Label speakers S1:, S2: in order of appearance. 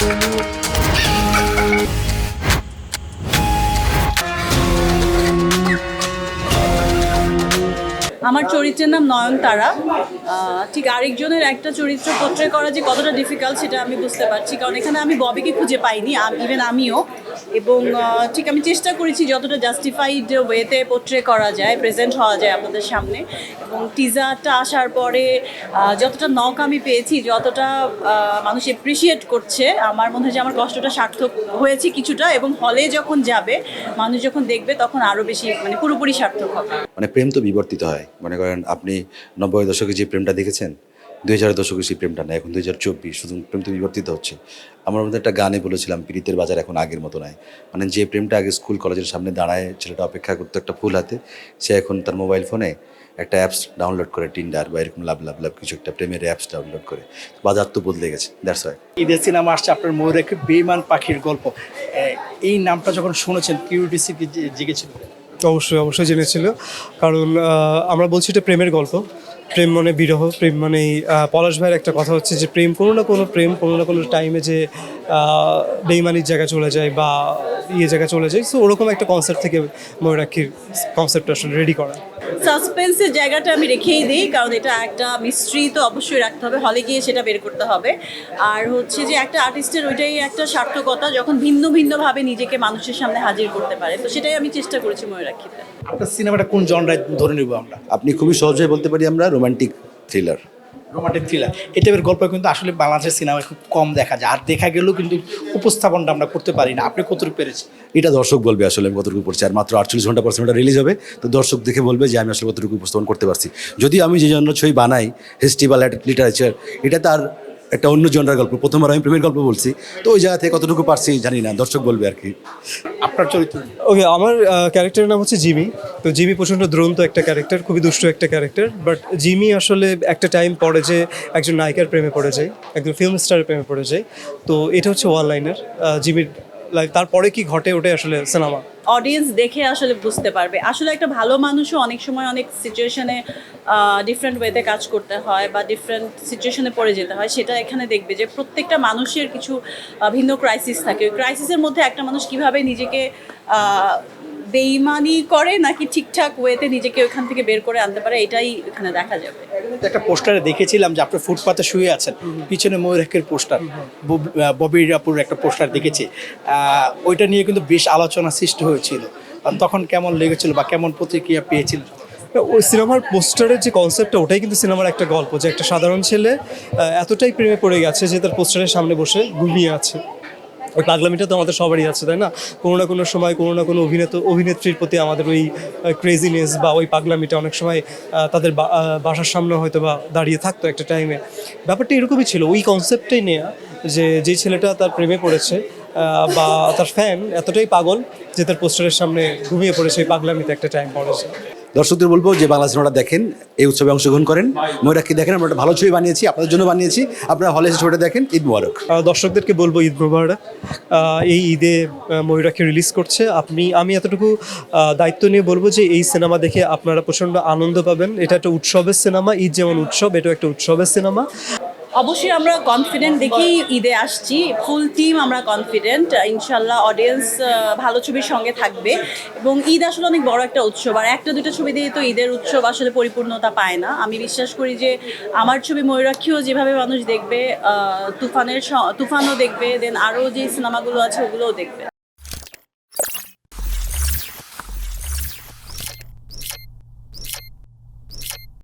S1: Thank you. আমার চরিত্রের নাম নয়নতারা। ঠিক আরেকজনের একটা চরিত্র পোট্রে করা যে কতটা ডিফিকাল্ট সেটা আমি বুঝতে পারছি, কারণ এখানে আমি ববিকে খুঁজে পাইনি ইভেন আমিও। এবং ঠিক আমি চেষ্টা করেছি যতটা জাস্টিফাইড ওয়েতে পোট্রে করা যায় প্রেজেন্ট হওয়া যায় আপনাদের সামনে। এবং টিজারটা আসার পরে যতটা নক আমি পেয়েছি, যতটা মানুষ এপ্রিসিয়েট করছে, আমার মনে হয় যে আমার কষ্টটা সার্থক হয়েছে কিছুটা। এবং হলে যখন যাবে, মানুষ যখন দেখবে, তখন আরও বেশি মানে পুরোপুরি সার্থক হবে।
S2: মানে প্রেম তো বিবর্তিত হয়। মনে করেন আপনি নব্বই দশকে যে প্রেমটা দেখেছেন, দুই হাজার দশকে সেই প্রেমটা না এখন দুই হাজার চব্বিশ, শুধু প্রেম তো বিবর্তিত হচ্ছে। আমার মধ্যে একটা গানে বলেছিলাম, প্রীতের বাজার এখন আগের মতো নয় মানে যে প্রেমটা আগে স্কুল কলেজের সামনে দাঁড়ায়, ছেলেটা অপেক্ষা করতো একটা ফুল হাতে, সে এখন তার মোবাইল ফোনে একটা অ্যাপস ডাউনলোড করে টিন্ডার বা এরকম লাভ লাভ লাভ কিছু একটা প্রেমের অ্যাপস ডাউনলোড করে। বাজার তো বদলে গেছে দ্যাটস ওয়াই
S3: ঈদের সিনেমা আসছে আপনার ময়ূরের বেইমান পাখির গল্প। এই নামটা যখন শুনেছেন কিউরিটিসি জেগেছিল।
S4: অবশ্যই অবশ্যই জেনেছিল। কারণ আমরা বলছি এটা প্রেমের গল্প। প্রেম মানে বিরহ, প্রেম মানে পলাশ ভাইয়ের একটা কথা হচ্ছে যে প্রেম কোনো না কোনো, প্রেম কোনো না কোনো টাইমে যে বেইমানির জায়গায় চলে যায় বা ইয়ে জায়গায় চলে যায় সো ওরকম একটা কনসেপ্ট থেকে ময়ূরাক্ষীর কনসেপ্টটা আসলে রেডি করা।
S1: সাসপেন্সের জায়গাটা আমি রেখেই দিই কারণ এটা একটা মিস্ট্রি তো অবশ্যই রাখতে হবে। হলে গিয়ে সেটা বের করতে হবে। আর হচ্ছে যে একটা আর্টিস্টের ওইটাই একটা সার্থকতা যখন ভিন্ন ভিন্নভাবে নিজেকে মানুষের সামনে হাজির করতে পারে। তো সেটাই আমি চেষ্টা করেছি ময়ূরাক্ষীতে।
S3: আপনার সিনেমাটা কোন জনরায় ধরে নেব আমরা?
S2: আপনি খুবই সহজে বলতে পারি আমরা রোমান্টিক থ্রিলার
S3: রোমান্টিক থ্রিলার এই টাইপের গল্প কিন্তু আসলে বাংলাদেশের সিনেমায় খুব কম দেখা যায়। আর দেখা গেলেও কিন্তু উপস্থাপনটা আমরা করতে পারি না। আপনি কতটুকু পেরেছেন?
S2: এটা দর্শক বলবে আসলে আমি কতটুকু পড়ছি। আর মাত্র আটচল্লিশ ঘণ্টা পর সিনেমাটা রিলিজ হবে তো দর্শক দেখে বলবে যে আমি আসলে কতটুকু উপস্থাপন করতে পারছি। যদি আমি যে জন্য ছবি বানাই ফেস্টিভ্যাল লিটারেচার এটা তার একটা অন্য জনরার গল্প। প্রথমবার আমি প্রেমের গল্প বলছি তো ওই জায়গা থেকে কতটুকু পারছি জানি না। দর্শক বলবে আর কি।
S3: আপনার চরিত্র
S4: ওকে আমার ক্যারেক্টারের নাম হচ্ছে জিমি। তো জিমি প্রচণ্ড দ্রন্ত একটা ক্যারেক্টার খুবই দুষ্ট একটা ক্যারেক্টার বাট জিমি আসলে একটা টাইম পড়ে যে একজন নায়িকার প্রেমে পড়ে যায়, একজন ফিল্ম স্টারের প্রেমে পড়ে যায়। তো এটা হচ্ছে ওয়ান লাইনার জিমির লাইক তারপরে কি ঘটে ওটাই আসলে সিনেমা
S1: অডিয়েন্স দেখে আসলে বুঝতে পারবে। আসলে একটা ভালো মানুষও অনেক সময় অনেক সিচুয়েশনে ডিফারেন্ট ওয়েতে কাজ করতে হয় বা ডিফারেন্ট সিচুয়েশনে পড়ে যেতে হয়, সেটা এখানে দেখবে যে প্রত্যেকটা মানুষের কিছু ভিন্ন ক্রাইসিস থাকে। ক্রাইসিসের মধ্যে একটা মানুষ কীভাবে নিজেকে বেইমানি করে নাকি ঠিকঠাক ওয়েতে নিজেকে ওইখান থেকে বের করে আনতে পারে এটাই এখানে দেখা যাবে।
S3: একটা পোস্টারে দেখেছিলাম যে আপনি ফুটপাতে শুয়ে আছেন পিছনে ময়ূরের পোস্টার ববি রাপুর একটা পোস্টার দেখেছি। ওইটা নিয়ে কিন্তু বেশ আলোচনা সৃষ্টি হয়েছিল। তখন কেমন লেগেছিল বা কেমন প্রতিক্রিয়া পেয়েছিল?
S4: ওই সিনেমার পোস্টারের যে কনসেপ্টটা ওটাই কিন্তু সিনেমার একটা গল্প যে একটা সাধারণ ছেলে এতটাই প্রেমে পড়ে গেছে যে তার পোস্টারের সামনে বসে ঘুমিয়ে আছে। ওই পাগলামিটা তো আমাদের সবারই আছে, তাই না? কোনো না কোনো সময় কোনো না কোনো অভিনেতা, অভিনেত্রীর প্রতি আমাদের ওই ক্রেজিনেস বা ওই পাগলামিটা অনেক সময় তাদের বাসার সামনে হয়তো বা দাঁড়িয়ে থাকতো একটা টাইমে ব্যাপারটা এরকমই ছিল। ওই কনসেপ্টটাই নেয়া যে যে ছেলেটা তার প্রেমে পড়েছে বা তার ফ্যান এতটাই পাগল যে তার পোস্টারের সামনে ঘুমিয়ে পড়েছে, পাগলামিতে একটা টাইম পড়েছে।
S2: দর্শকদের বলব যে বাংলা সিনেমাটা দেখেন এই উৎসবে অংশগ্রহণ করেন। ময়ূরাক্ষী দেখেন আমরা ভালো ছবি বানিয়েছি আপনাদের জন্য বানিয়েছি। আপনারা হলে ছবিটা দেখেন ঈদ মুবারক।
S4: দর্শকদেরকে বলব ঈদ মোবারক। এই ঈদে আহ, ময়ূরাকে রিলিজ করছে। আপনি আমি এতটুকু দায়িত্ব নিয়ে বলব যে এই সিনেমা দেখে আপনারা প্রচণ্ড আনন্দ পাবেন। এটা একটা উৎসবের সিনেমা ঈদ যেমন উৎসব এটাও একটা উৎসবের সিনেমা।
S1: অবশ্যই আমরা কনফিডেন্ট দেখেই ঈদে আসছি। ফুল টিম আমরা কনফিডেন্ট ইনশাল্লাহ অডিয়েন্স ভালো ছবির সঙ্গে থাকবে। এবং ঈদ আসলে অনেক বড় একটা উৎসব। আর একটা দুটো ছবি দিয়ে তো ঈদের উৎসব আসলে পরিপূর্ণতা পায় না। আমি বিশ্বাস করি যে আমার ছবি ময়ূরাক্ষীও যেভাবে মানুষ দেখবে তুফানের তুফানও দেখবে দেন আরও যে সিনেমাগুলো আছে ওগুলোও দেখবে।